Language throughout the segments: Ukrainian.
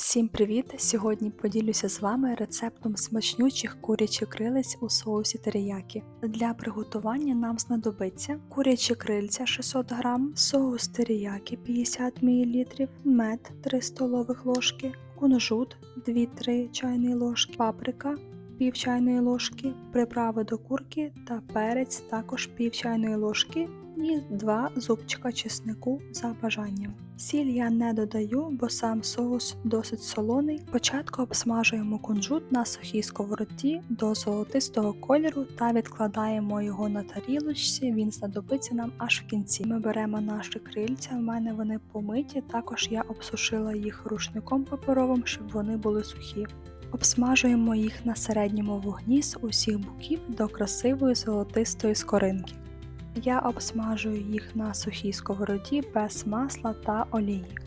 Всім привіт! Сьогодні поділюся з вами рецептом смачнючих курячих крилець у соусі териякі. Для приготування нам знадобиться курячі крильця 600 г, соус териякі 50 мл, мед 3 столових ложки, кунжут 2-3 чайні ложки, паприка пів чайної ложки, приправи до курки та перець також пів чайної ложки і 2 зубчика чеснику за бажанням. Сіль я не додаю, бо сам соус досить солоний. Спочатку обсмажуємо кунжут на сухій сковороді до золотистого кольору та відкладаємо його на тарілочці, він знадобиться нам аж в кінці. Ми беремо наші крильця, в мене вони помиті, також я обсушила їх рушником паперовим, щоб вони були сухі. Обсмажуємо їх на середньому вогні з усіх боків до красивої золотистої скоринки. Я обсмажую їх на сухій сковороді без масла та олії.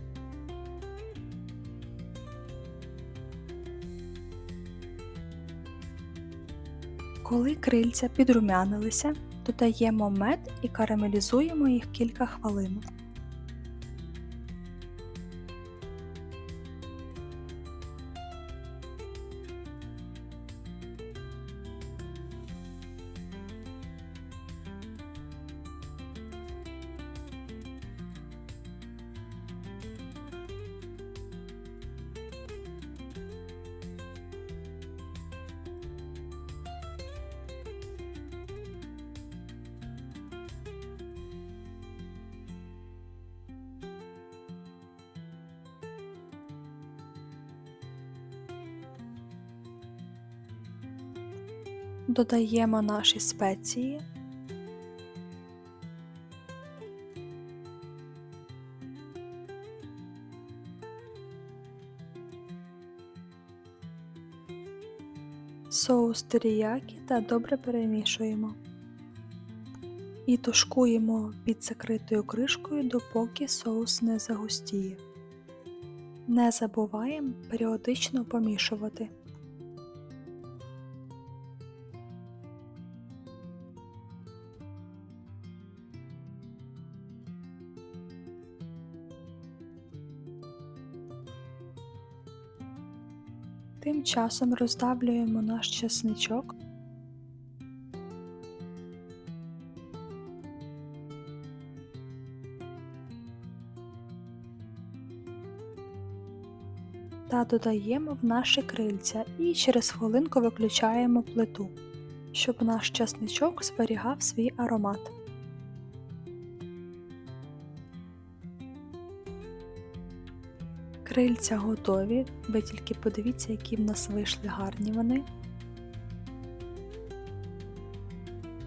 Коли крильця підрумянилися, додаємо мед і карамелізуємо їх кілька хвилин. Додаємо наші спеції. Соус теріякі та добре перемішуємо. І тушкуємо під закритою кришкою, допоки соус не загустіє. Не забуваємо періодично помішувати. Тим часом роздавлюємо наш чесничок. Та додаємо в наші крильця і через хвилинку виключаємо плиту, щоб наш чесничок зберігав свій аромат. Крильця готові, ви тільки подивіться, які в нас вийшли гарні вони.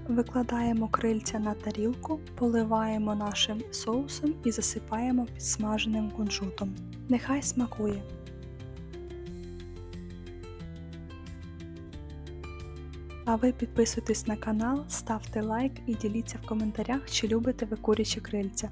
Викладаємо крильця на тарілку, поливаємо нашим соусом і засипаємо підсмаженим кунжутом. Нехай смакує. А ви підписуйтесь на канал, ставте лайк і діліться в коментарях, чи любите ви курячі крильця.